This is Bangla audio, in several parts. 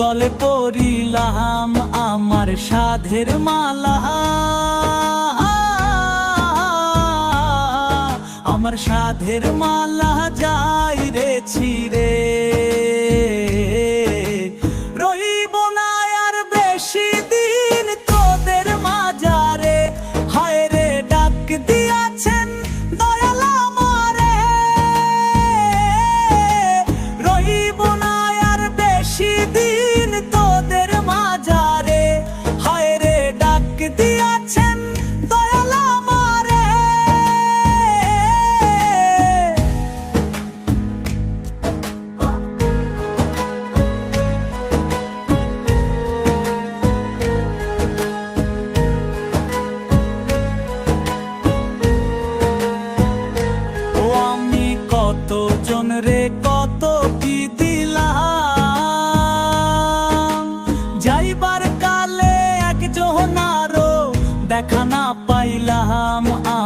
গলে পরিলাম আমার সাধের মালা। আমার সাধের মালা যাই রে ছিড়ে।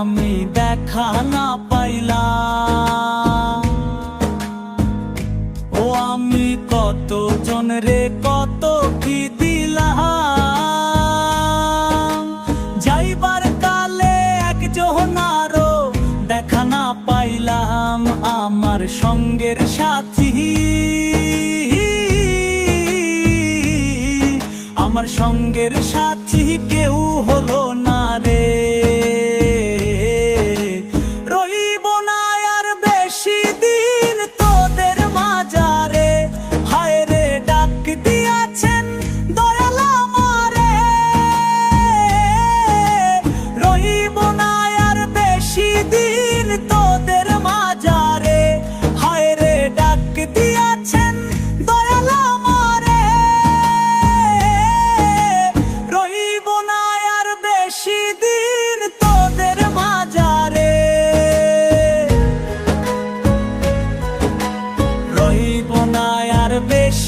আমি দেখা না পাইলাম। ও আমি কত জন রে, কত কি দিলাম। যাইবার কালে এক জোহনারও দেখা না পাইলাম। আমার সঙ্গের সাথী। আমার সঙ্গের সাথী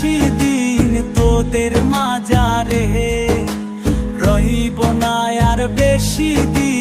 বেশি দিন তোদের মাজারে। রহিব না আর বেশি দিন